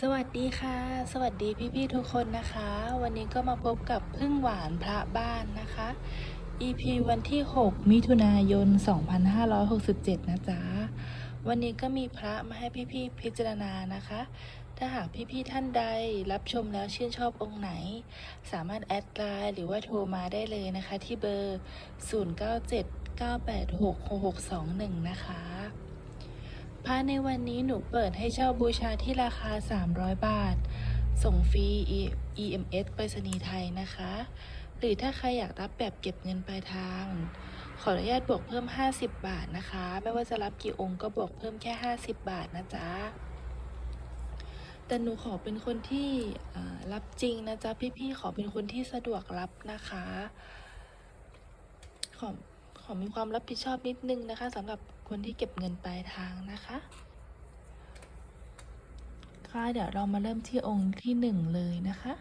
สวัสดีค่ะ สวัสดีพี่ๆทุกคนนะคะ วันนี้ก็มาพบกับพึ่งหวานพระบ้านนะคะ EP วันที่ 6 มิถุนายน 2567 นะจ๊ะ วันนี้ก็มีพระมาให้พี่ๆพิจารณานะคะ ถ้าหากพี่ๆท่านใดรับชมแล้วชื่นชอบองค์ไหน สามารถแอดไลน์หรือว่าโทรมาได้เลยนะคะที่เบอร์ 0979866621 นะคะ พระในวันนี้หนูเปิดให้เช่าบูชาที่ราคา 300 บาท ส่งฟรี EMS ไปรษณีย์ไทยนะคะ หรือถ้าใครอยากรับแบบเก็บเงินปลายทาง ขออนุญาตบวกเพิ่ม 50 บาทนะคะ ไม่ว่าจะรับกี่องค์ก็บวกเพิ่มแค่ 50 บาทนะจ๊ะแต่หนูขอเป็นคนที่รับจริงนะจ๊ะพี่ๆขอเป็นคนที่สะดวกรับนะคะขอ ขอมีความรับผิดชอบนิดนึงนะคะสำหรับคนที่เก็บเงินปลายทางนะคะ ค่ะเดี๋ยวเรามาเริ่มที่องค์ที่หนึ่งเลยนะคะ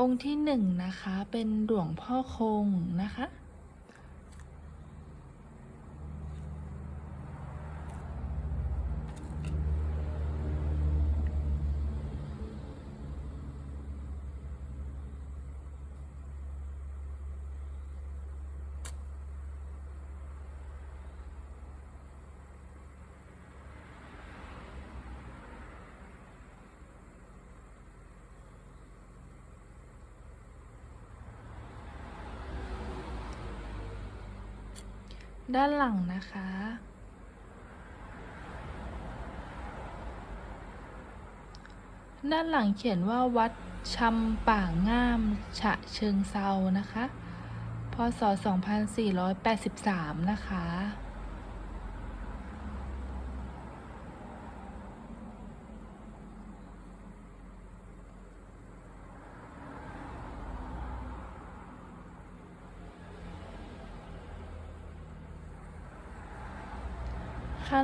องค์ที่หนึ่งนะคะเป็นหลวงพ่อคงนะคะ ด้านหลังนะคะ ด้านหลังเขียนว่าวัดชำป่างง่ามฉะเชิงเซานะคะ พศ 2483 นะคะคะ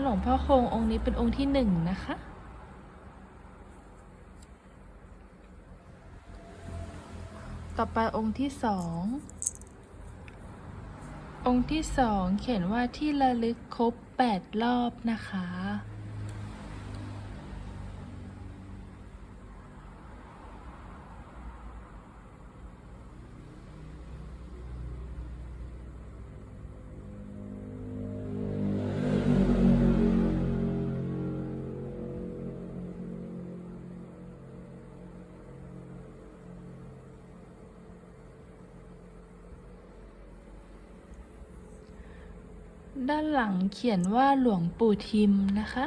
หลวงพ่อคงองค์นี้เป็นองค์ที่หนึ่งนะคะ ต่อไปองค์ที่สอง องค์ที่สองเขียนว่าที่ระลึกครบแปดรอบนะคะ ด้านหลังเขียนว่าหลวงปู่ทิมนะคะ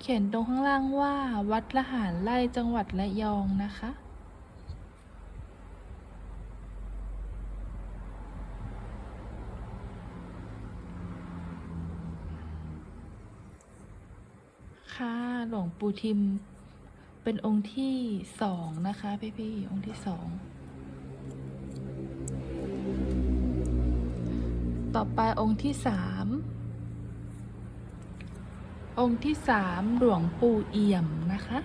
เขียนตรงข้างล่างว่าวัดละหารไร่จังหวัดระยองนะคะ ค่ะหลวงปู่ทิมเป็นองค์ที่สองนะคะพี่ๆองค์ที่สอง ต่อไปองค์ที่สามองค์ที่สามหลวงปู่เอี่ยมนะคะ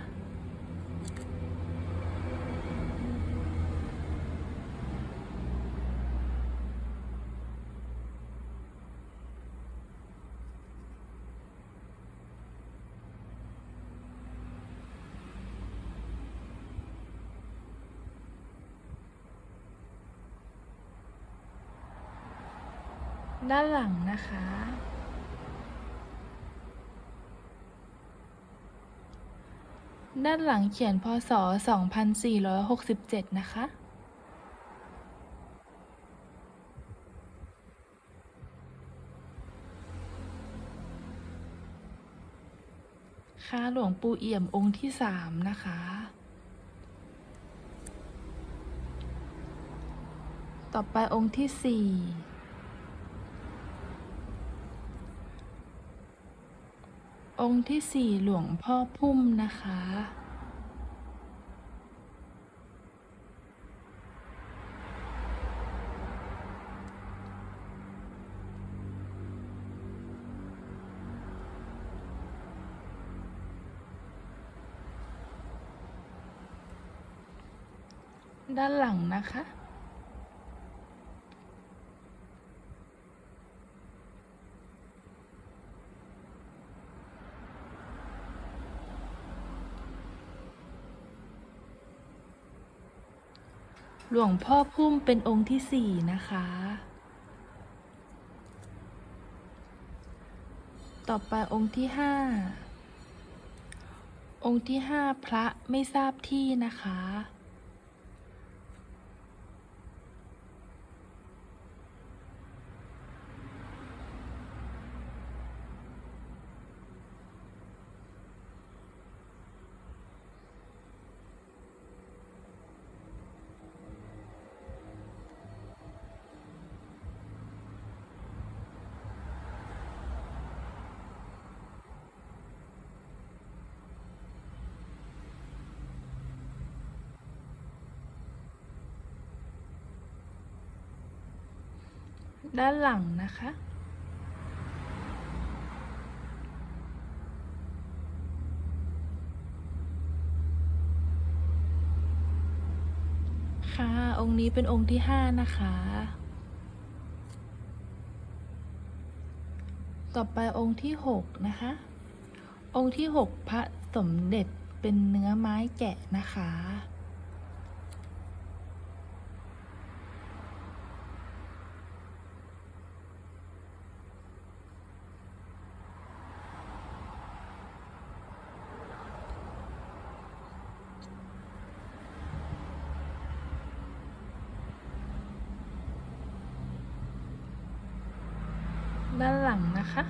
ด้านหลังนะคะ ด้านหลังเขียนพศ 2467 นะคะค่ะหลวงปู่เอี่ยมองค์ที่สามนะคะ ต่อไปองค์ที่สี่ องค์ที่สี่หลวงพ่อพุ่มนะคะ ด้านหลังนะคะ หลวงพ่อพุ่มเป็นองค์ที่สี่นะคะ ต่อไปองค์ที่ห้า องค์ที่ห้าพระไม่ทราบที่นะคะ ด้านหลังนะคะ ค่ะ องค์นี้เป็นองค์ที่ห้านะคะ ต่อไปองค์ที่หกนะคะ องค์ที่หกพระสมเด็จเป็นเนื้อไม้แกะนะคะ ด้านหลังนะคะ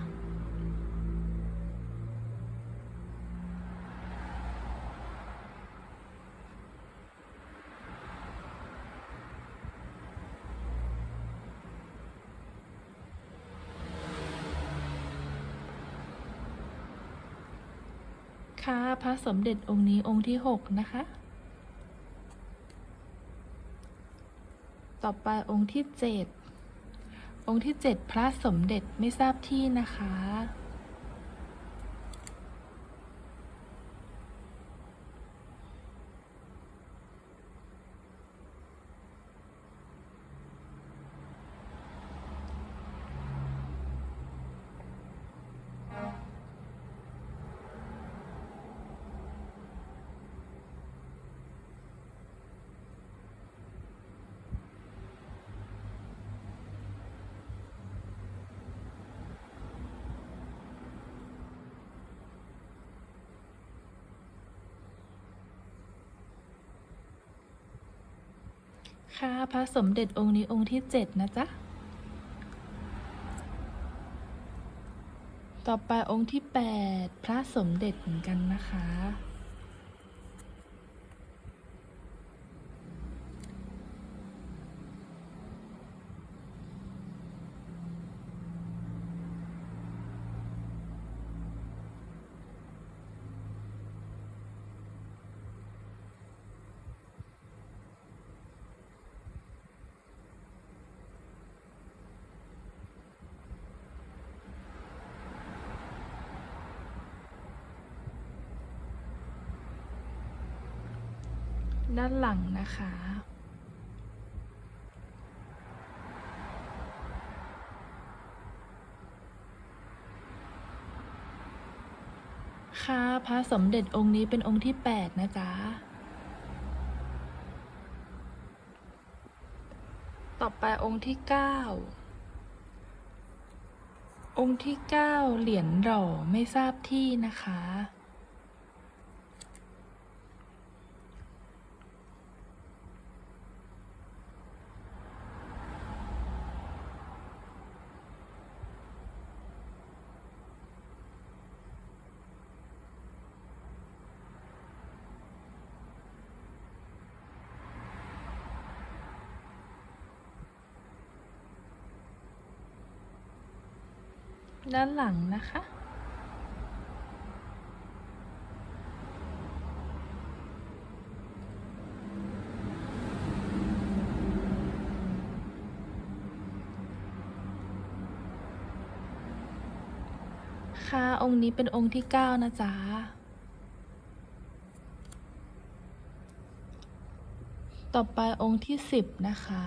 ค่ะพระสมเด็จองค์นี้องค์ที่หกนะคะ ต่อไปองค์ที่เจ็ด องค์ที่เจ็ดพระสมเด็จไม่ทราบที่นะคะ ค่ะพระสมเด็จองค์นี้องค์ที่เจ็ดนะจ๊ะ ต่อไปองค์ที่แปดพระสมเด็จเหมือนกันนะคะ ด้านหลังนะคะ ค่ะพระสมเด็จองค์นี้เป็นองค์ที่แปดนะจ๊ะ ต่อไปองค์ที่เก้าองค์ที่เก้าเหรียญหล่อไม่ทราบที่นะคะ ด้านหลังนะคะ ค่ะองค์นี้เป็นองค์ที่เก้านะจ๊ะต่อไปองค์ที่สิบนะคะ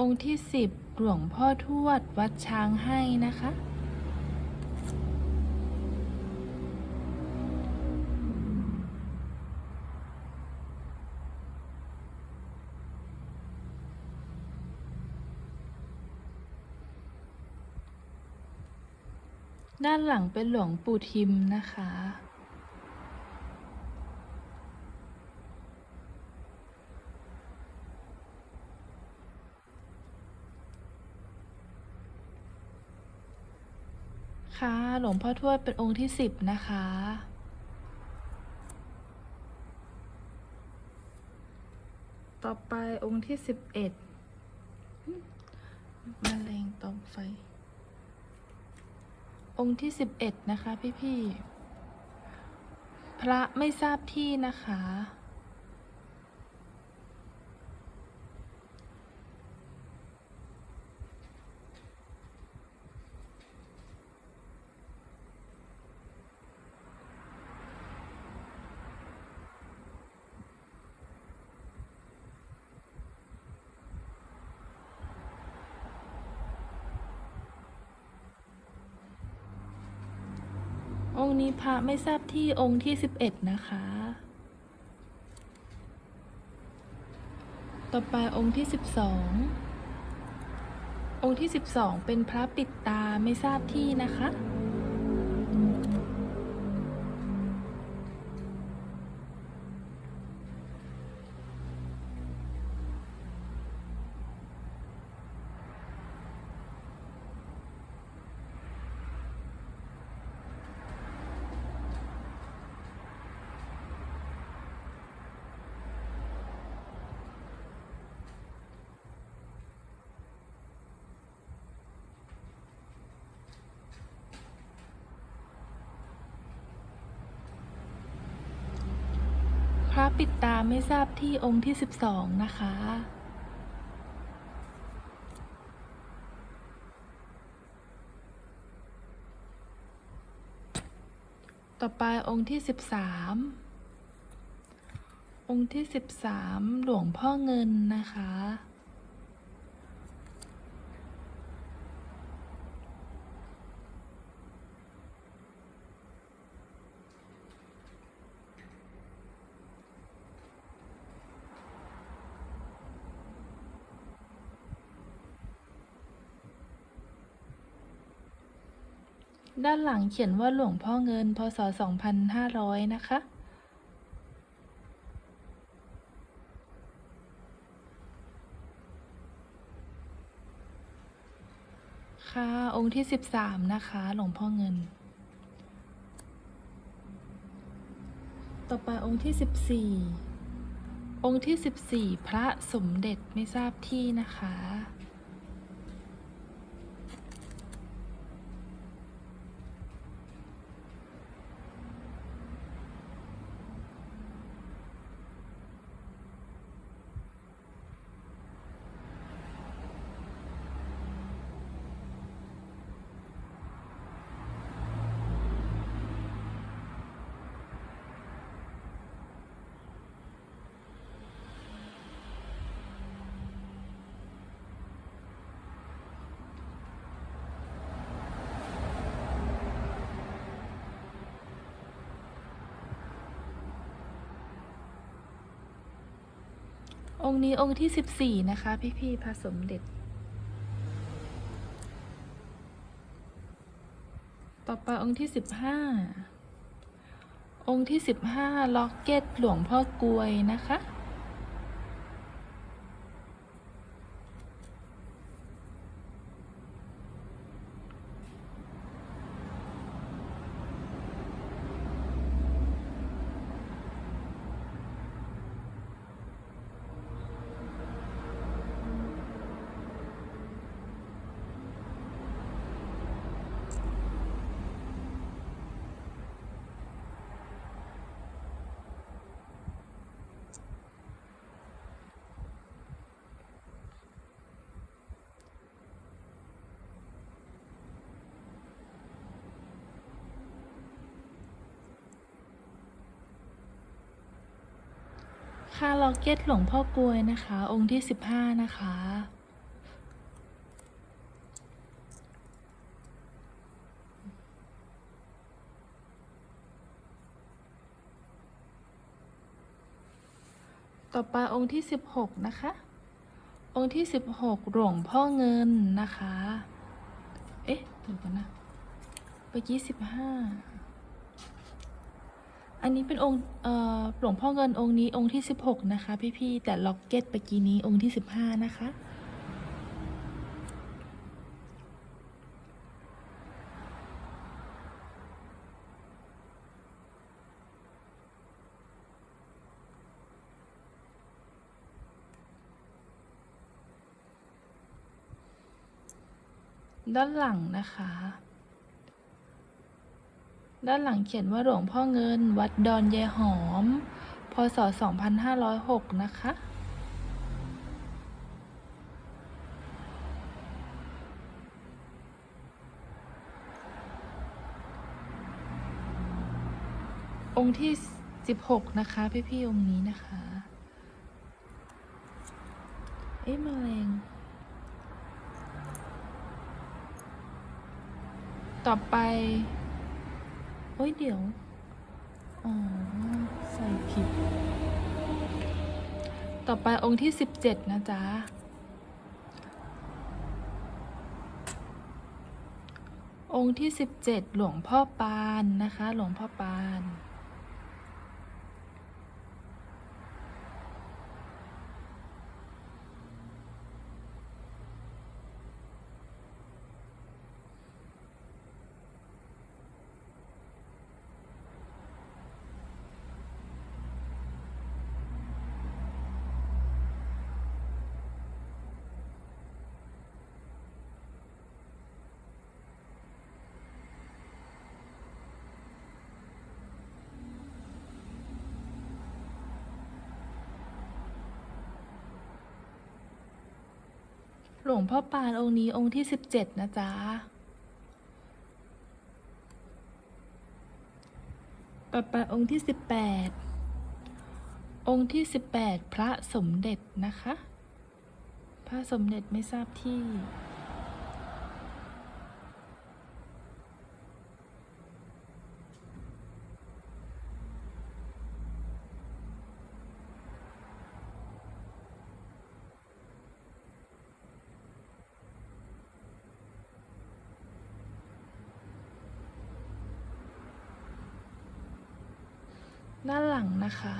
องค์ที่สิบหลวงพ่อทวดวัดช้างให้นะคะ ด้านหลังเป็นหลวงปู่ทิมนะคะ หลวงพ่อทวดเป็นองค์ที่สิบนะคะ ต่อไปองค์ที่สิบเอ็ดมะเร็งตอมไฟ องค์ที่สิบเอ็ดนะคะพี่ๆพระไม่ทราบที่นะคะ องค์นี้พระไม่ทราบที่องค์ที่สิบเอ็ดนะคะ ต่อไปองค์ที่สิบสององค์ที่สิบสองเป็นพระปิดตาไม่ทราบที่นะคะ ปิดตาไม่ทราบที่องค์ที่สิบสองนะคะ ต่อไปองค์ที่สิบสามองค์ที่สิบสามหลวงพ่อเงินนะคะ ด้านหลังเขียนว่าหลวงพ่อเงิน พศ 2500 นะคะ ค่ะ องค์ที่ 13 นะคะ หลวงพ่อเงิน ต่อไปองค์ที่ 14 องค์ที่ 14 พระสมเด็จไม่ทราบที่นะคะ องค์นี้องค์ที่สิบสี่นะคะ พี่พี่ๆพระสมเด็จ ต่อไปองค์ที่สิบห้าองค์ที่สิบห้าล็อกเก็ตหลวงพ่อกลวยนะคะ ค่าล็อกเก็ตหลวงพ่อกลวยนะคะ องค์ที่สิบห้านะคะ ต่อไปองค์ที่สิบหกนะคะ องค์ที่สิบหกหลวงพ่อเงินนะคะ เอ๊ะเดี๋ยวก่อนนะเมื่อกี้สิบห้า อันนี้เป็นองค์เอ่อหลวงพ่อเงินองค์นี้องค์ที่สิบหกนะคะ พี่ๆแต่ล็อกเก็ตเมื่อกี้นี้องค์ที่สิบห้านะคะ ด้านหลังนะคะ ด้านหลังเขียนว่าหลวงพ่อเงิน วัดดอนยายหอม พศ 2506 นะคะ องค์ที่ 16 นะคะ พี่ๆองค์นี้นะคะ เอ๊ะแมลงต่อไป เฮ้ยเดี๋ยว อ๋อ ใส่ผิด ต่อไปองค์ที่สิบเจ็ดนะจ๊ะ องค์ที่สิบเจ็ดหลวงพ่อปานนะคะ หลวงพ่อปาน หลวงพ่อปานองค์นี้องค์ที่สิบเจ็ดนะจ๊ะ ต่อไปองค์ที่สิบแปด องค์ที่สิบแปดพระสมเด็จนะคะ พระสมเด็จไม่ทราบที่ ด้านหลังนะคะ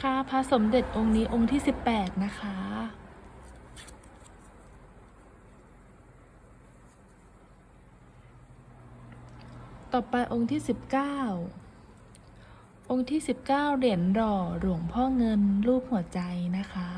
ค่ะพระสมเด็จองค์นี้องค์ที่สิบแปดนะคะต่อไปองค์ที่สิบเก้า องค์ที่ 19 เหรียญหล่อหลวงพ่อเงินรูปหัวใจนะคะ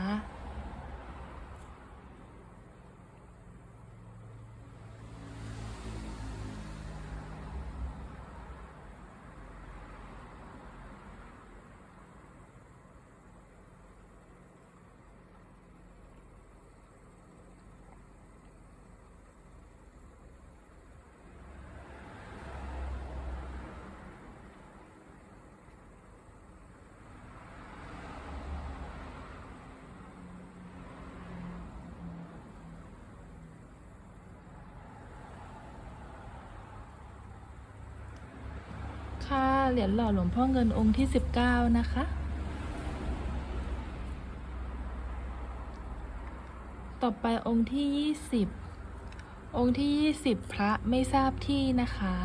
ค่ะ เหรียญหล่อหลวงพ่อเงินองค์ที่ 19 นะคะ ต่อไปองค์ที่ 20 องค์ที่ 20 พระไม่ทราบที่นะคะ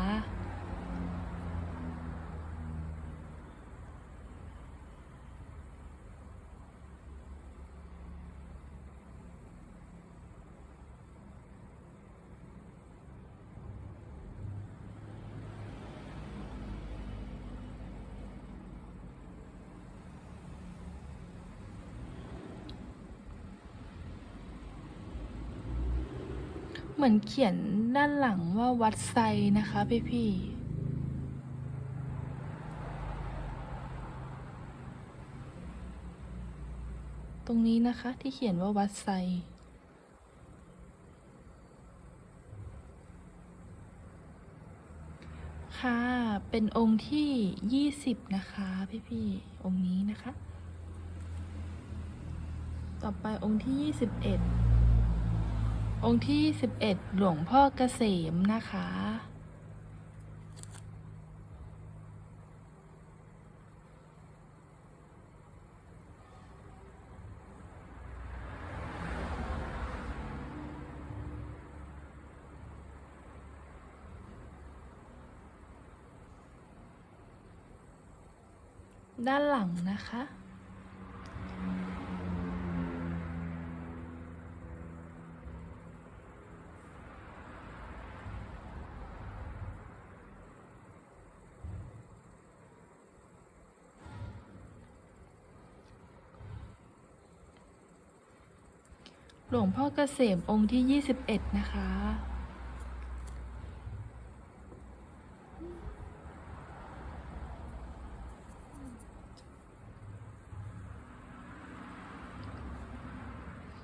เหมือนเขียนด้านหลังว่าวัดไซนะคะพี่พี่ตรงนี้นะคะที่เขียนว่าวัดไซค่ะ เป็นองค์ที่ 20 นะคะพี่ๆองค์นี้นะคะ ต่อไปองค์ที่ 21 องค์ที่ 11 หลวงพ่อเกษมนะคะ ด้านหลังนะคะ หลวงพ่อเกษมองค์ที่ 21 นะคะ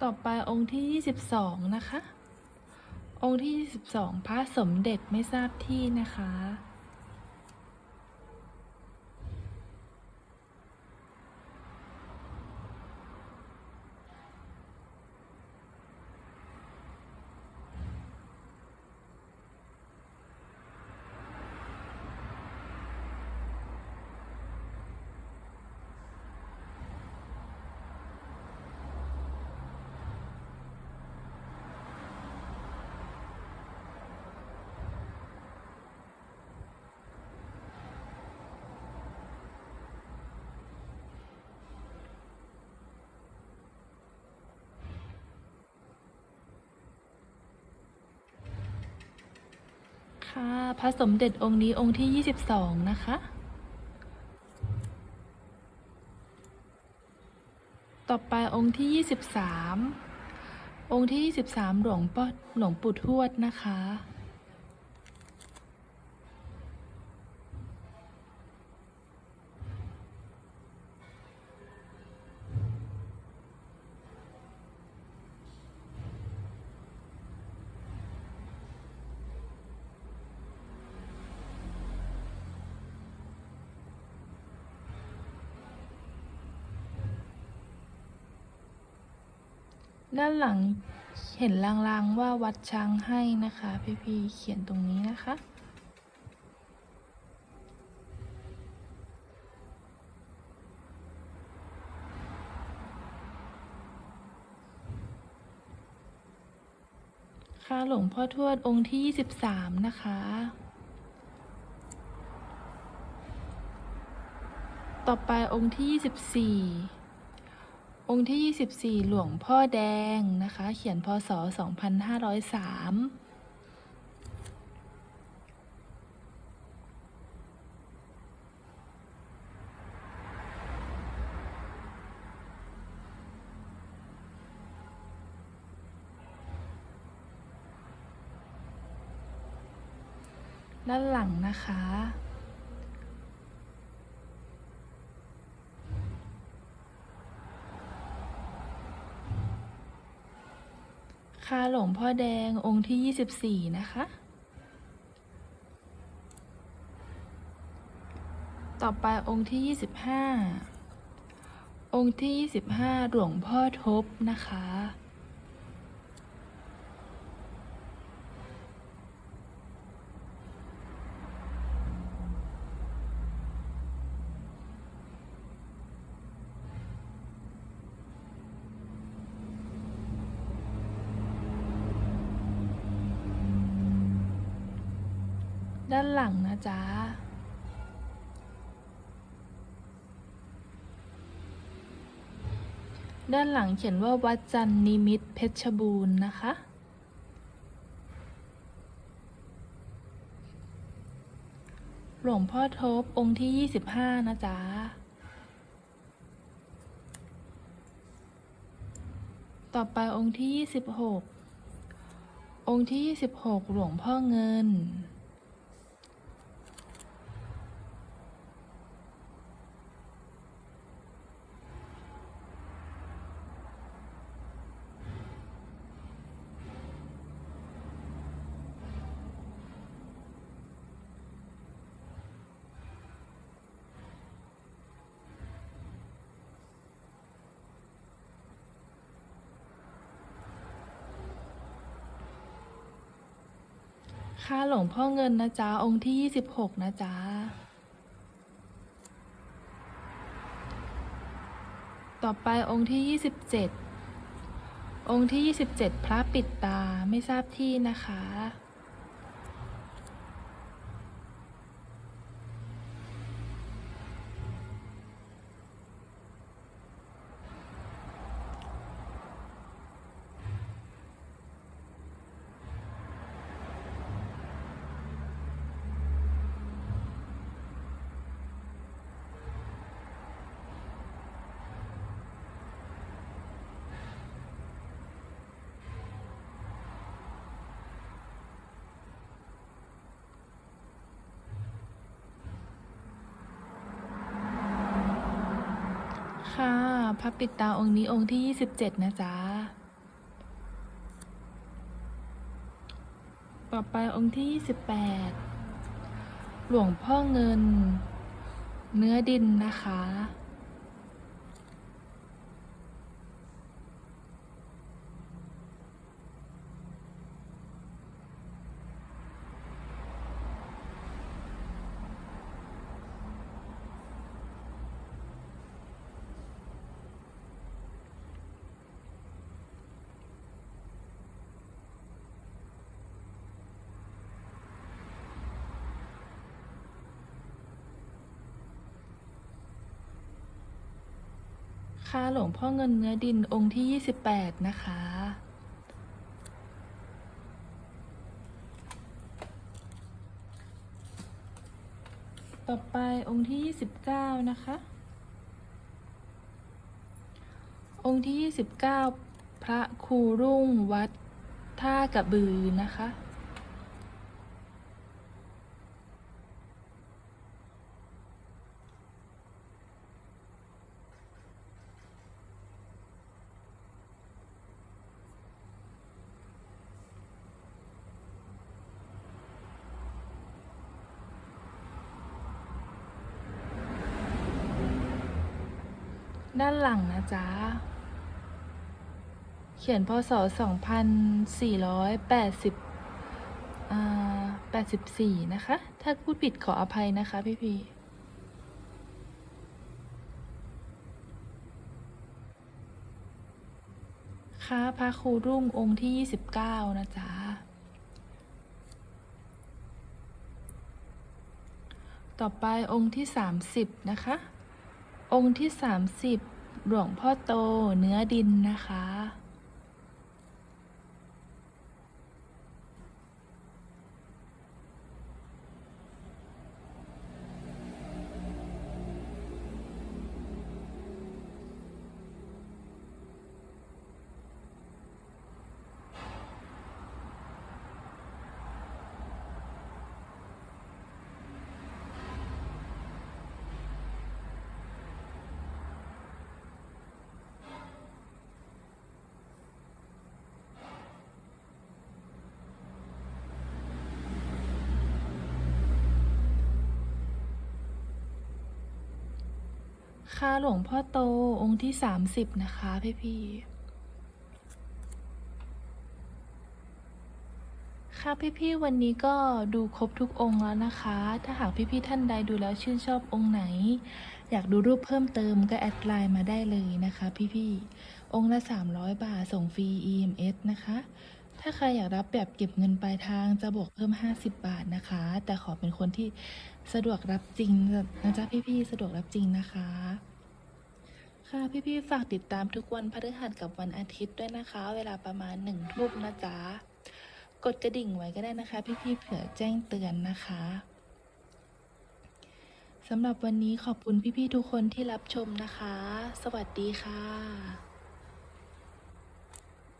ต่อไปองค์ที่ 22 นะคะ องค์ที่ 22 พระสมเด็จไม่ทราบที่นะคะ ค่ะ พระสมเด็จองค์นี้องค์ที่ 22 นะคะ ต่อไปองค์ที่ 23 องค์ที่ 23 หลวงพ่หลวงปู่ทวดนะคะ ด้านหลังเห็นลางๆว่าวัดช้างให้นะคะ พี่ๆเขียนตรงนี้นะคะ ค่ะหลวงพ่อทวดองค์ที่ 23 นะคะต่อไปองค์ที่ 24 องค์ที่ 24 หลวงพ่อแดงนะคะ เขียนพศ 2503ด้านหลังนะคะ คาหลวงพ่อแดงองค์ที่ 24 นะคะ ต่อไปองค์ที่ 25 องค์ที่ 25 หลวงพ่อทบนะคะ ด้านหลังนะจ๊ะ ด้านหลังเขียนว่าวัดจันนิมิตเพชรบูรณ์นะคะ หลวงพ่อทบองค์ที่ 25 นะจ๊ะต่อไปองค์ที่ 26 องค์ที่ 26 หลวงพ่อเงิน ค่าหลวงพ่อเงินนะจ๊ะ องค์ที่ 26 นะจ๊ะ ต่อไปองค์ที่ 27 องค์ที่ 27 พระปิดตาไม่ทราบที่นะคะ ค่ะพระปิดตาองค์นี้องค์ที่ 27 นะจ๊ะ ต่อไปองค์ที่ 28 หลวงพ่อเงิน เนื้อดินนะคะ หลวงพ่อเงินเนื้อดินองค์ที่ 28 นะคะ ต่อไปองค์ที่ 29 นะคะ องค์ที่ 29 พระครูรุ่งวัดท่ากระบือนะคะ ด้านหลังนะจ๊ะ เขียนพศ2480อ่า84นะคะ ถ้าพูดผิดขออภัยนะคะพี่พีค่ะพระครูรุ่งองค์ที่ 29 นะจ๊ะ ต่อไปองค์ที่ 30 นะคะ องค์ที่ 30 หลวงพ่อโตเนื้อดินนะคะ ค่ะหลวงพ่อโตองค์ที่30นะคะพี่พี่ค่ะพี่พี่ๆวันนี้ก็ดูครบทุกองค์แล้วนะคะ ถ้าหากพี่พี่ๆท่านใดดูแล้วชื่นชอบองค์ไหน อยากดูรูปเพิ่มเติมก็แอดไลน์มาได้เลยนะคะ พี่พี่ๆองค์ละ 300 บาทส่งฟรี EMS นะคะ ถ้าใครอยากรับแบบเก็บเงินปลายทางจะบวกเพิ่ม 50 บาทนะคะ แต่ขอเป็นคนที่สะดวกรับจริงนะจ๊ะพี่ๆสะดวกรับจริงนะคะ ค่ะพี่ๆฝากติดตามทุกวันพฤหัสกับวันอาทิตย์ด้วยนะคะ เวลาประมาณหนึ่งทุ่มนะจ๊ะกดกระดิ่งไว้ก็ได้นะคะ พี่ๆเผื่อแจ้งเตือนนะคะสำหรับวันนี้ขอบคุณพี่ๆทุกคนที่รับชมนะคะ สวัสดีค่ะ